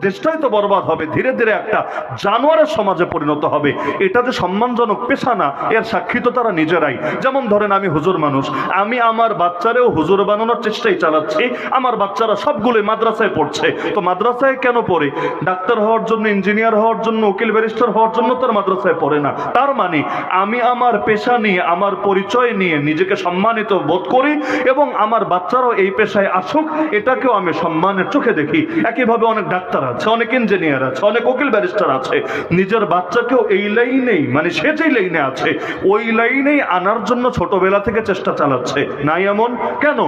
দেশটাই তো বরবাদ হবে। ধীরে ধীরে একটা জানোয়ারের সমাজে পরিণত হবে। এটা যে সম্মানজনক পেশা না, এর সাক্ষী তো তারা নিজেরাই। যেমন ধরেন আমি হুজুর মানুষ, আমি আমার বাচ্চারেও হুজুর বানানোর চেষ্টাই চালাচ্ছি। আমার বাচ্চারা সবগুলোই মাদ্রাসায় পড়ছে। তো মাদ্রাসায় কেন পড়ে? ডাক্তার হওয়ার জন্য, ইঞ্জিনিয়ার হওয়ার জন্য, উকিল ব্যারিস্টার হওয়ার জন্য তার মাদ্রাসায় পড়ে না। তার মানে আমি আমার পেশা নিয়ে, আমার পরিচয় নিয়ে নিজেকে সম্মানিত বোধ করি এবং আমার বাচ্চারাও এই পেশায় আসুক, এটাকেও আমি সম্মানের চোখে দেখি। একইভাবে অনেক ডাক্তার আছে, অনেক ইঞ্জিনিয়ার আছে, অনেক উকিল ব্যারিস্টার আছে। নিজের বাচ্চাকেও এই লাইনেই মানে সে যে লাইনে আছে, ওই লাইনেই আনার জন্য ছোটবেলা থেকে চেষ্টা চালাচ্ছে। নাই এমন? কেন?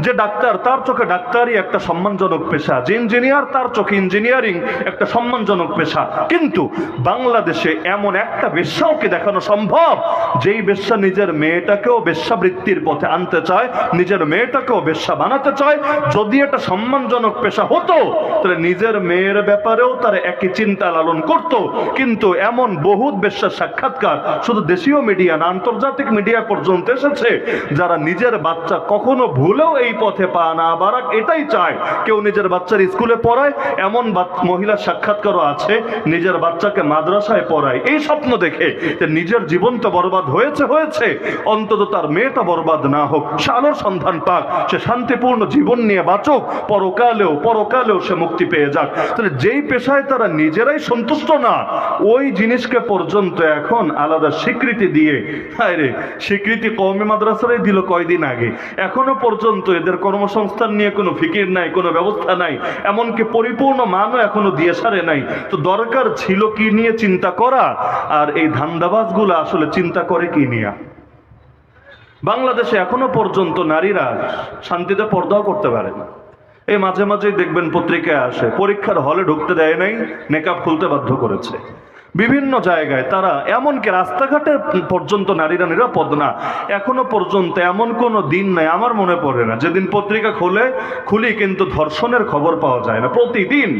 যে ডাক্তার, তার চোখে ডাক্তারই একটা সম্মানজনক পেশা। যে ইঞ্জিনিয়ার তার চোখে ইঞ্জিনিয়ারিং একটা সম্মানজনক পেশা। কিন্তু বাংলাদেশে এমন একটা বেশ্যাও কি দেখানো সম্ভব? যেই বেশ্যা নিজের মেয়েটাকেও বেশ্যাবৃত্তির পথে আনতে চায়, নিজের মেয়েটাকেও বেশ্যা বানাতে চায়, যদি এটা সম্মানজনক পেশা হতো, তাহলে নিজের মেয়ের ব্যাপারেও তার একই চিন্তা লালন করত। কিন্তু এমন বহুত বেশ্যার সাক্ষাৎকার শুধু দেশীয় মিডিয়া না, আন্তর্জাতিক মিডিয়া পর্যন্ত এসেছে, যারা নিজের বাচ্চা কখনো ভুলেও এই পথে পা না বাড়াক, এটাই চায়। কেউ নিজের বাচ্চার স্কুলে পড়ায়, এমন মহিলার সাক্ষাৎকারও আছে, নিজের বাচ্চাকে মাদ্রাসায় পড়ায়। এই স্বপ্ন দেখে যে নিজের জীবনটা বরবাদ হয়েছে হয়েছে, অন্তত তার মেয়েটা বরবাদ না হোক সে সন্ধান পাক, সে শান্তিপূর্ণ জীবন নিয়ে বাঁচুক, পরকালেও পরকালেও সে মুক্তি পেয়ে যাক। তাহলে যেই পেশায় তারা নিজেরাই সন্তুষ্ট না, ওই জিনিসকে পর্যন্ত এখন আলাদা স্বীকৃতি দিয়ে, হায় রে, স্বীকৃতি কৌমি মাদ্রাসারাই দিল কয়দিন আগে। এখনও পর্যন্ত এদের কর্মসংস্থান নিয়ে কোনো ফিকির নাই, কোনো ব্যবস্থা নাই, এমনকি পরিপূর্ণ মানও এখনও দিয়ে সারে নাই। তো দরকার ছিল কি নিয়ে চিন্তা করা, আর এই ধান্দাবাজগুলো আসলে চিন্তা করে কি নিয়ে? বাংলাদেশে এখনও পর্যন্ত নারীরা শান্তিতে পর্দাও করতে পারে না। এই মাঝে মাঝেই দেখবেন পত্রিকায় আসে, পরীক্ষার হলে ঢুকতে দেয় নাই, মেকআপ খুলতে বাধ্য করেছে। বিভিন্ন জায়গায় তারা এমনকি রাস্তাঘাটে পর্যন্ত নারীরা নিরাপদ না। এখনও পর্যন্ত এমন কোনো দিন নাই, আমার মনে পড়ে না। যেদিন পত্রিকা খুলে, খুলি কিন্তু ধর্ষণের খবর পাওয়া যায় না, প্রতিদিন।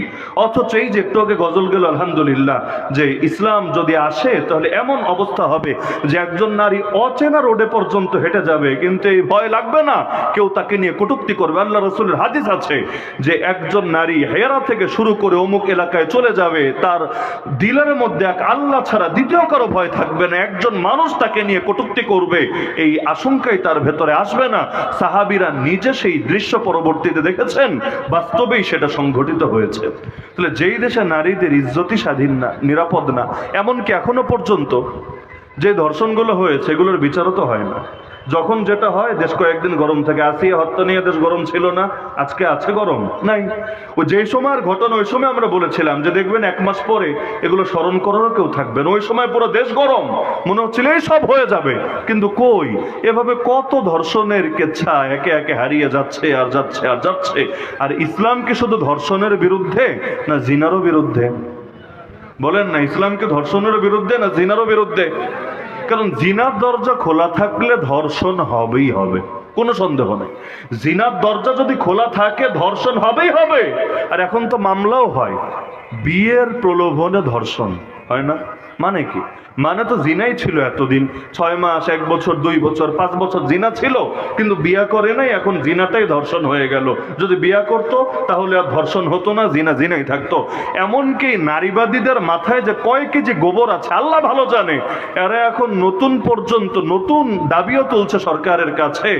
অথচ এই যে একটু আগে গজল গেল, আলহামদুলিল্লাহ, যে ইসলাম যদি আসে, তাহলে এমন অবস্থা হবে যে একজন নারী অচেনা রোডে পর্যন্ত হেঁটে যাবে, কিন্তু এই ভয় লাগবে না। কেউ তাকে নিয়ে কটুক্তি করবে। আল্লাহ রসুলের হাদিস আছে যে একজন নারী হেরা থেকে শুরু করে অমুক এলাকায় চলে যাবে, তার দিলের মধ্যে এক আল্লাহ ছাড়া দ্বিতীয় কারও ভয় থাকবে না। একজন মানুষ তাকে নিয়ে কটুক্তি করবে, এই আশঙ্কাই তার ভেতরে আসবে না। সাহাবিরা নিজে সেই দৃশ্য পরবর্তীতে দেখেছেন, বাস্তবেই সেটা সংঘটিত হয়েছে। তাহলে যেই দেশে নারীদের ইজ্জতি স্বাধীন না, নিরাপদ না, এমনকি এখনও পর্যন্ত যে ধর্ষণগুলো হয়েছে, এগুলোর বিচারও তো হয় না। যখন যেটা হয়, দেশ কয়েকদিন গরম থাকে। আসিয়া হত্যা নিয়ে দেশ গরম ছিল না, আজকে আছে গরম? নাই। ওই যে সময়ের ঘটনা, ওই সময় আমরা বলেছিলাম যে, দেখবেন এক মাস পরে এগুলো স্মরণ করারও কেউ থাকবে না। ওই সময় পুরো দেশ গরম। মনে হচ্ছিল, এই সব হয়ে যাবে। কিন্তু কই? এভাবে কত ধর্ষণের কেচ্ছা একে একে হারিয়ে যাচ্ছে, আর যাচ্ছে আর যাচ্ছে। আর ইসলাম কি শুধু ধর্ষণের বিরুদ্ধে, না জিনারও বিরুদ্ধে? বলেন না ইসলামকে ধর্ষণের বিরুদ্ধে, না জিনারও বিরুদ্ধে? কারণ জিনার দরজা খোলা থাকলে ধর্ষণ হবেই হবে, কোনো সন্দেহ নেই। জিনার দরজা যদি খোলা থাকে, ধর্ষণ হবেই হবে। আর এখন তো মামলাও হয়, বিয়ের প্রলোভনে ধর্ষণ, হয় না? মানে কি? মানে তো জিনাই ছিল এতদিন। ছয় মাস, এক বছর, দুই বছর, পাঁচ বছর জিনা ছিল, কিন্তু বিয়া করে নাই, এখন জিনাটাই ধর্ষণ হয়ে গেল। যদি বিয়া করত, তাহলে আর ধর্ষণ হতো না, জিনা জিনাই থাকতো। এমনকি নারীবাদীদের মাথায় যে কয় কেজি গোবর আছে, আল্লাহ ভালো জানে। এরা এখন নতুন পর্যন্ত, নতুন দাবিও তুলছে সরকারের কাছে।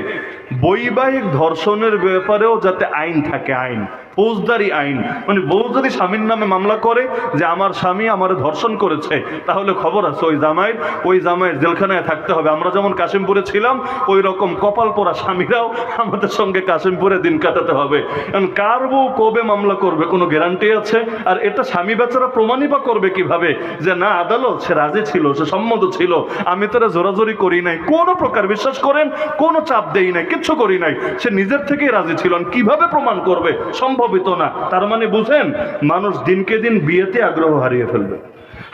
বৈবাহিক ধর্ষণের ব্যাপারেও যাতে আইন থাকে, আইন। ফৌজদারি আইন। মানে বউ যদি স্বামীর নামে মামলা করে যে আমার স্বামী আমার ধর্ষণ করেছে, তাহলে খবর আছে, ওই জামাইয়ের ওই জামাইয়ের জেলখানায় থাকতে হবে। আমরা যেমন কাশিমপুরে ছিলাম, ওই রকম কপাল পরা স্বামীরাও আমাদের সঙ্গে কাশিমপুরে দিন কাটাতে হবে। কারণ কার বউ কবে মামলা করবে কোনো গ্যারান্টি আছে? আর এটা স্বামী বেচারা প্রমাণই বা করবে কীভাবে? যে না, আদালত, সে রাজি ছিল, সে সম্মত ছিল, আমি তারা জোরাজোরি করি নাই। কোনো প্রকার বিশ্বাস করেন, কোনো চাপ দেই নাই, কিচ্ছু করি নাই। সে নিজের থেকেই রাজি ছিল কীভাবে প্রমাণ করবে? সম্ভবিত না। তার মানে বুঝেন, মানুষ দিনকে দিন বিয়েতে আগ্রহ হারিয়ে ফেলবে।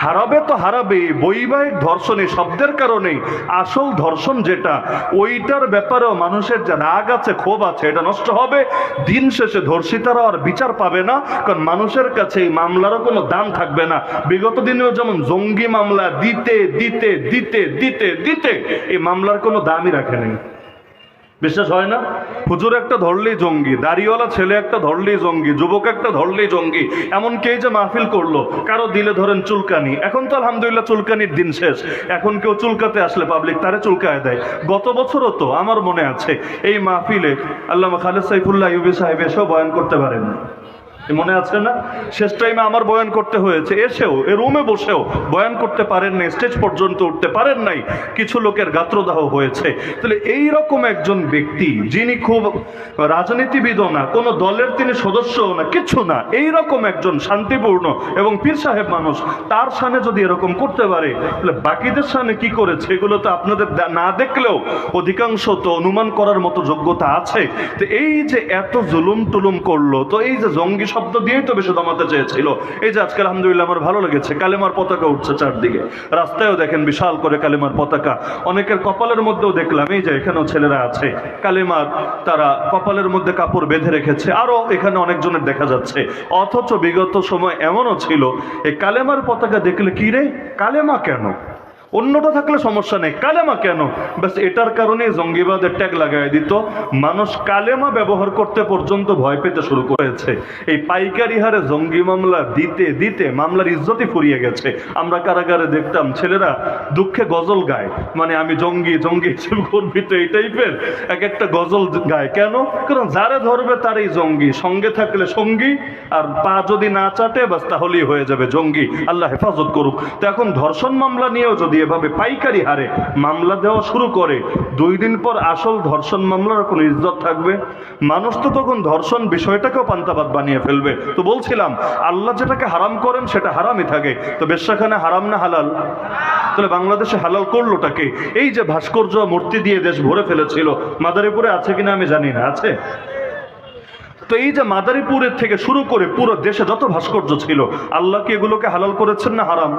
হারাবে তো হারাবে বৈবাহিক ধর্ষণে শব্দের কারণেই। আসল ধর্ষণ যেটা, ওইটার ব্যাপারেও মানুষের যে রাগ আছে, ক্ষোভ আছে, এটা নষ্ট হবে। দিন শেষে ধর্ষিতারা আর বিচার পাবে না, কারণ মানুষের কাছে এই মামলারও কোনো দাম থাকবে না। বিগত দিনেও যেমন জঙ্গি মামলা দিতে দিতে দিতে দিতে দিতে, এই মামলার কোনো দামই রাখে নেই। বিশ্বাস হয় না? হুজুর একটা ধরলেই জঙ্গি, দাড়িওয়ালা ছেলে একটা ধরলেই জঙ্গি, যুবক একটা ধরলেই জঙ্গি এমন কে যে মাহফিল করল, কারও দিলে ধরেন চুলকানি, এখন তো আলহামদুলিল্লাহ চুলকানির দিন শেষ, এখন কেউ চুলকাতে আসলে পাবলিক তারে চুলকায় দেয়। গত বছরও তো আমার মনে আছে, এই মাহফিলে আল্লাহ খালেদ সাইফুল্লাহ ইউবি সাহেব এসেও বয়ান করতে পারেন মনে আছে না? শেষ টাইমে আমার বয়ান করতে হয়েছে। এসেও, এ রুমে বসেও বয়ান করতে পারেন নাই স্টেজ পর্যন্ত উঠতে পারেন নাই, কিছু লোকের গাত্রদাহ হয়েছে। তাহলে এই রকম একজন ব্যক্তি, যিনি খুব রাজনীতিবিদও না, কোনো দলের তিনি সদস্যও না, কিছু না এই রকম একজন শান্তিপূর্ণ এবং পীর সাহেব মানুষ, তার সামনে যদি এরকম করতে পারে, তাহলে বাকিদের সামনে কি করেছে? এগুলো তো আপনাদের না দেখলেও অধিকাংশ তো অনুমান করার মতো যোগ্যতা আছে। তো এই যে এত জুলুম টুলুম করল, তো এই যে জঙ্গি শব্দ দিয়েই তো বেশি দমাতে চেয়েছিল। এই যে আজকে আলহামদুলিল্লাহ আমার ভালো লেগেছে, কালেমার পতাকা উঠছে চারদিকে। রাস্তায়ও দেখেন বিশাল করে কালেমার পতাকা। অনেকের কপালের মধ্যেও দেখলাম, এই যে এখানেও ছেলেরা আছে, কালেমার তারা কপালের মধ্যে কাপড় বেঁধে রেখেছে। আরও এখানে অনেকজনের দেখা যাচ্ছে। অথচ বিগত সময় এমনও ছিল, এই কালেমার পতাকা দেখলে কি রে? কালেমা কেন? অন্যটা থাকলে সমস্যা নেই। কালেমা কেন? ব্যাস, এটার কারণে জঙ্গিবাদের ট্যাগ লাগাই দিত। মানুষ কালেমা ব্যবহার করতে পর্যন্ত ভয় পেতে শুরু করেছে। এই পাইকারি হারে জঙ্গি মামলা দিতে দিতে মামলার ইজ্জতই ফুরিয়ে গেছে। আমরা কারাগারে দেখতাম, ছেলেরা দুঃখে গজল গায়। মানে আমি জঙ্গি জঙ্গি গর্বিত এই টাইপের এক একটা গজল গায়। কেন? কারণ যারে ধরবে তারই জঙ্গি। সঙ্গে থাকলে সঙ্গী, আর পা যদি না চাটে বাস তাহলেই হয়ে যাবে জঙ্গি। আল্লাহ হেফাজত করুক। তো এখন ধর্ষণ মামলা নিয়েও যদি এভাবে পাইকারি হারে মামলা দেওয়া শুরু করে। দুই দিন পর আসল ধর্ষণ মামলার কোনো ইজ্জত থাকবে? মানুষ তো তখন ধর্ষণ বিষয়টাকেও পান্তাবাদ বানিয়ে ফেলবে। তো বলছিলাম, আল্লাহ যেটাকে হারাম করেন সেটা হারামই থাকে। তো বেশ্যাখানে হারাম না হালাল? তাহলে বাংলাদেশে হালাল করলোটাকে এই যে ভাস্কর্য মূর্তি দিয়ে দেশ ভরে ফেলেছিল, মাদারীপুরে আছে কিনা আমি জানি না। আছে? তো এই যে মাদারীপুরের থেকে শুরু করে পুরো দেশে যত ভাস্কর্য ছিল, আল্লাহ কি এগুলোকে হালাল করেছেন না হারাম?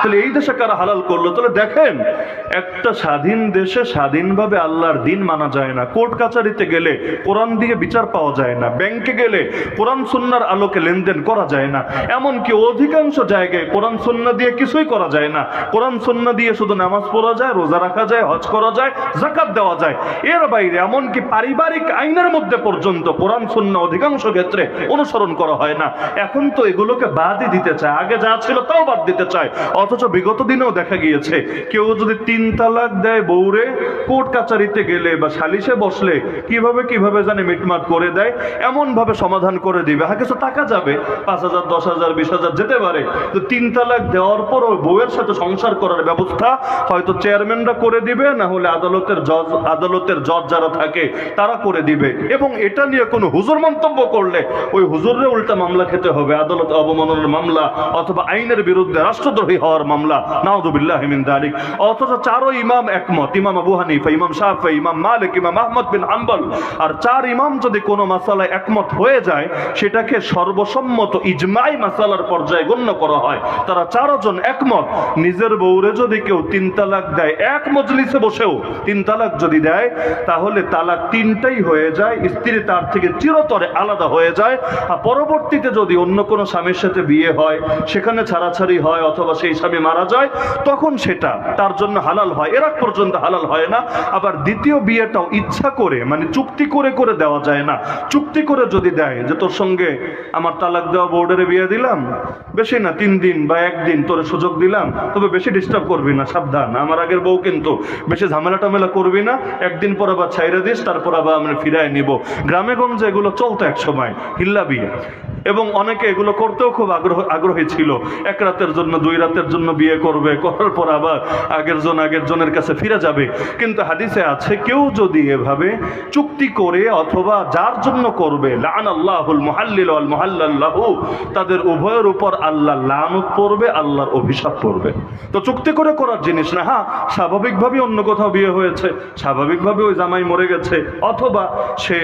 তাহলে এই দেশে কারা হালাল করল? তাহলে দেখেন, একটা স্বাধীন দেশে স্বাধীনভাবে আল্লাহর দিন মানা যায় না। কোর্ট কাচারিতে গেলে কোরআন দিয়ে বিচার পাওয়া যায় না। ব্যাংকে গেলে কোরআন সুন্নার আলোকে লেনদেন করা যায় না। এমনকি অধিকাংশ জায়গায় কোরআন সুন্না দিয়ে কিছুই করা যায় না। কোরআন সুন্না দিয়ে শুধু নামাজ পড়া যায়, রোজা রাখা যায়, হজ করা যায় জাকাত দেওয়া যায়। এর বাইরে এমনকি পারিবারিক আইনের মধ্যে পর্যন্ত কোরআন সুন্না অধিকাংশ ক্ষেত্রে অনুসরণ করা হয় না। এখন তো এগুলোকে বাদই দিতে চায়। আগে যা ছিল তাও বাদ দিতে চায়। অথচ বিগত দিনেও দেখা গিয়েছে, কেউ যদি তিন তালাক দেয় বউরে, কোর্ট কাচারিতে গেলে বা সালিশে বসলে কীভাবে কীভাবে জানে মিটমাট করে দেয় এমন ভাবে সমাধান করে দিবে। হ্যাঁ কিছু টাকা যাবে, পাঁচ হাজার, দশ হাজার, বিশ হাজার, যেতে পারে। তো তিন তালাক দেওয়ার পর ওই বউয়ের সাথে সংসার করার ব্যবস্থা হয়তো চেয়ারম্যানরা করে দিবে, না হলে আদালতের জজ আদালতের জজ যারা থাকে, তারা করে দিবে। এবং এটা নিয়ে কোনো হুজুর মন্তব্য করলে ওই হুজুরে উল্টা মামলা খেতে হবে, আদালত অবমাননার মামলা অথবা আইনের বিরুদ্ধে রাষ্ট্রদ্রোহী হওয়ার মামলা। নাউদুবিল্লাহ মিন দালিক। অথচ চারো ইমাম একমত, ইমাম আবু হানিফা, ইমাম শাফি ইমাম মালিক, ইমাম আহমদ বিন হাম্বল। আর চার ইমাম যদি কোনো মাসালায় একমত হয়ে যায়, সেটাকে সর্বসম্মত ইজমাই মাসালার পর্যায়ে গণ্য করা হয়। তারা চারজন একমত, নিজের বউরে যদি কেউ তিন তালাক দেয়, এক মজলিসে বসেও তিন তালাক যদি দেয়, তাহলে তালাক তিনটাই হয়ে যায়, স্ত্রী তার থেকে চিরতরে আলাদা হয়ে যায়। আর পরবর্তীতে যদি অন্য কোনো স্বামীর সাথে বিয়ে হয়, সেখানে ছাড়াছাড়ি হয় অথবা সেই স্বামী মারা যায়, তখন সেটা তার জন্য হালাল হয়। এর পর্যন্ত হালাল হয় না। আবার দ্বিতীয় বিয়েটাও ইচ্ছা করে মানে চুক্তি করে করে দেওয়া যায় না। চুক্তি করে যদি দেয় যে তোর সঙ্গে আমার তালাক দেওয়া বোর্ডের বিয়ে দিলাম, বেশি না, তিন দিন বা একদিন তোর সুযোগ দিলাম, তবে বেশি ডিস্টার্ব করবি না, সাবধান। আমার আগের বউ কিন্তু বেশি ঝামেলা টামেলা করবি না। একদিন পর আবার ছাইরা দিস, তারপর আবার আমরা ফিরায় নিব। গ্রামে গঞ্জে এগুলো চলতো এক সময় হিল্লা বিয়ে। এবং অনেকে এগুলো করতেও খুব আগ্রহ আগ্রহী ছিল। এক রাতের জন্য, দুই রাতের জন্য বিয়ে করবে, করার পর আবার আগের জন আগের জনের কাছে ফিরে যাবে। কিন্তু হাদিসে আছে, কেউ যদি এভাবে চুক্তি করে অথবা যার জন্য করবে লান আল্লাহুল মুহাল্লিল ওয়াল মুহাল্লাল্লাহু, তাদের উভয়ের উপর আল্লাহ লানত পড়বে, আল্লাহর অভিশাপ পড়বে। তো চুক্তি করে করার জিনিস না হ্যাঁ স্বাভাবিকভাবে অন্য কোথাও বিয়ে হয়েছে স্বাভাবিকভাবে ওই জামাই মরে গেছে, অথবা সে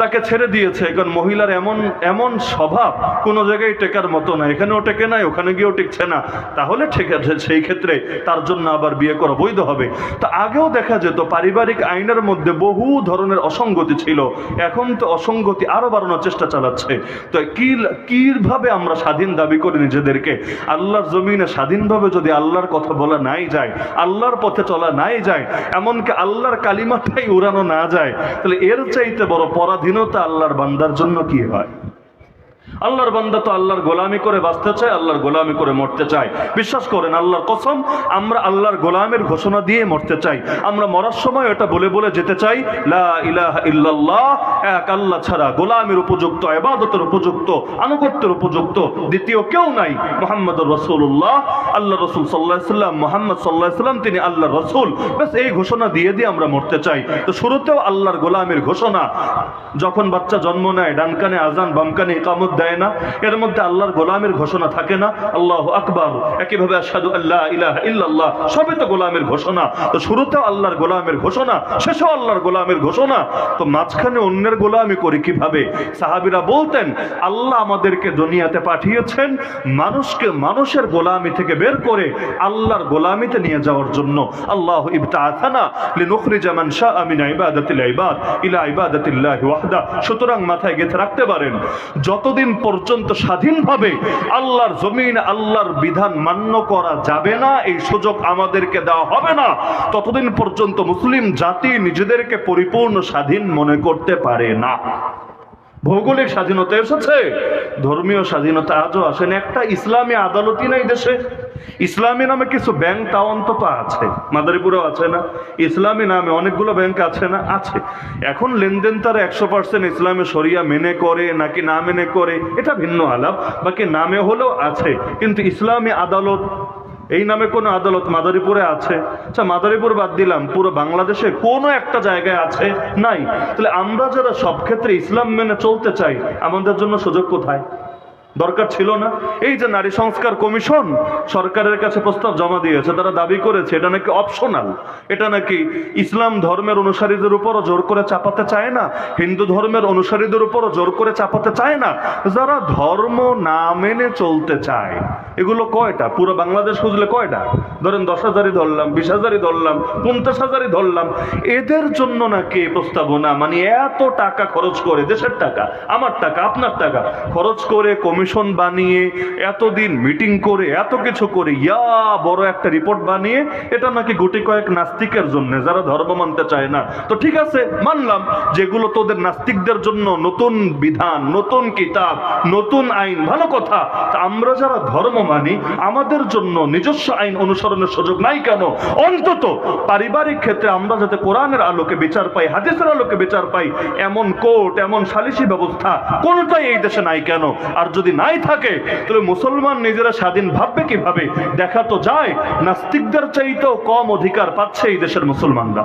তাকে ছেড়ে দিয়েছে। এখন মহিলার এমন এমন স্বভাব কোনো জায়গায় টেকার মতো না। এখানেও টেকে নাই, ওখানে গিয়েও টিকছে না। তাহলে ঠিক আছে, সেই ক্ষেত্রে তার জন্য আবার বিয়ে করা বৈধ হবে। তা আগেও দেখা যেত, পারিবারিক আইনের মধ্যে বহু ধরনের অসঙ্গতি ছিল। এখন তো অসঙ্গতি আরও বাড়ানোর চেষ্টা চালাচ্ছে। তো কি, কীভাবে আমরা স্বাধীন দাবি করি নিজেদেরকে? আল্লাহর জমিনে স্বাধীনভাবে যদি আল্লাহর কথা বলা নাই যায়, আল্লাহর পথে চলা নাই যায়, এমনকি আল্লাহর কালিমাটাই উড়ানো না যায়, তাহলে এর চাইতে বড় পরাধীনতা আল্লাহর বান্দার জন্য কি হয়? আল্লাহর বান্দা তো আল্লাহর গোলামি করে বাঁচতে চায়, আল্লাহর গোলামি করে মরতে চায়। বিশ্বাস করেন, আল্লাহর কসম, আমরা আল্লাহর গোলামের ঘোষণা দিয়ে মরতে চাই। আমরা মরার সময় এটা বলে বলে যেতে চাই, লা ইলাহা ইল্লাল্লাহ এক আল্লাহ ছাড়া গোলামের উপযুক্ত, ইবাদতের উপযুক্ত, আনুগত্যের উপযুক্ত দ্বিতীয় কেউ নাই মোহাম্মদ রসুল্লাহ আল্লাহ রসুল সাল্লাহ সাল্লাম, মোহাম্মদ সাল্লাহ সাল্লাম, তিনি আল্লাহ রসুল। ব্যাস, এই ঘোষণা দিয়ে দিয়ে আমরা মরতে চাই। তো শুরুতেও আল্লাহর গোলামের ঘোষণা, যখন বাচ্চা জন্ম নেয় ডানকানে আজান বামকানে ইকামত দেয় না। এর মধ্যে আল্লাহর গোলামের ঘোষণা থাকে না। আল্লাহ আকবর। একইভাবে আসাদু আল্লাহ ইলাহ ইল্লাল্লাহ, সবই তো গোলামের ঘোষণা। তো শুরুতেও আল্লাহর গোলামের ঘোষণা, শেষেও আল্লাহর গোলামের ঘোষণা। তো মাঝখানে অন্যের গোলামি করি কীভাবে? সাহাবিরা বলতেন, আল্লাহ আমাদেরকে দুনিয়াতে পাঠিয়েছেন মানুষকে মানুষের গোলামি থেকে বের করে আল্লাহর গোলামিতে নিয়ে যাওয়ার জন্য। আল্লাহ ইবতাআথানা লিনুখরিজা মান শাআ মিন ইবাদাতিল ইবাদ ইলা সুতরাং মাথায় গেঁথে রাখতে পারেন, যতদিন পর্যন্ত স্বাধীনভাবে আল্লাহর জমিন, আল্লাহর বিধান মান্য করা যাবে না, এই সুযোগ আমাদেরকে দেওয়া হবে না। ততদিন পর্যন্ত মুসলিম জাতি নিজেদেরকে পরিপূর্ণ স্বাধীন মনে করতে পারে না। ভৌগোলিক স্বাধীনতা এসেছে। ধর্মীয় স্বাধীনতা আজও আসেনি। একটা ইসলামী আদালতই নেই দেশে। ইসলামী নামে কিছু ব্যাংক তাও অন্তত আছে। মাদারীপুরেও আছে না। ইসলামী নামে অনেকগুলো ব্যাংক আছে না? আছে। এখন লেনদেন তারা একশো পার্সেন্ট ইসলামে শরিয়া মেনে করে নাকি না মেনে করে, এটা ভিন্ন আলাপ। বাকি নামে হলেও আছে। কিন্তু ইসলামী আদালত এই নামে কোনো আদালত মাদারীপুরে আছে? আচ্ছা মাদারীপুর বাদ দিলাম, পুরো বাংলাদেশে কোনো একটা জায়গায় আছে? নাই। তাহলে আমরা যারা সব ক্ষেত্রে ইসলাম মেনে চলতে চাই, আমাদের জন্য সুযোগ কোথায়? দরকার ছিল না। এই যে নারী সংস্কার কমিশন সরকারের কাছে প্রস্তাব জমা দিয়েছে, তারা দাবি করেছে, এটা নাকি অপশনাল। এটা নাকি ইসলাম ধর্মের অনুসারীদের উপরও জোর করে চাপাতে চায় না? হিন্দু ধর্মের অনুসারীদের উপরও জোর করে চাপাতে চায় না? যারা ধর্ম না মেনে চলতে চায়, এগুলো কয়টা? পুরো বাংলাদেশ খুঁজলে কয়টা? ধরেন দশ হাজারই ধরলাম, বিশ হাজারই ধরলাম, পঞ্চাশ হাজারই ধরলাম, এদের জন্য নাকি এই প্রস্তাবনা? মানে এত টাকা খরচ করে, দেশের টাকা, আমার টাকা, আপনার টাকা, খরচ করে কমিশন বানিয়ে, এতদিন মিটিং করে, এত কিছু করে, ইয়া বড় একটা রিপোর্ট বানিয়ে, এটা নাকি গুটি কয়েক নাস্তিকের জন্য, যারা ধর্ম মানতে চায় না। তো ঠিক আছে, মানলাম, যেগুলো তোদের নাস্তিকদের জন্য নতুন বিধান, নতুন কিতাব, নতুন আইন, ভালো কথা আমরা যারা ধর্ম মানি, আমাদের জন্য নিজস্ব আইন অনুসরণের সুযোগ নাই কেন? অন্তত পারিবারিক ক্ষেত্রে আমরা যাতে কোরআনের আলোকে বিচার পাই, হাদিসের আলোকে বিচার পাই, এমন কোর্ট, এমন সালিসি ব্যবস্থা, কোনটাই এই দেশে নাই কেন? আর যদি নাই থাকে, তাহলে মুসলমান নিজেরা স্বাধীন ভাববে কীভাবে? দেখা তো যায়, নাস্তিকদের চাইতেও কম অধিকার পাচ্ছে এই দেশের মুসলমানরা।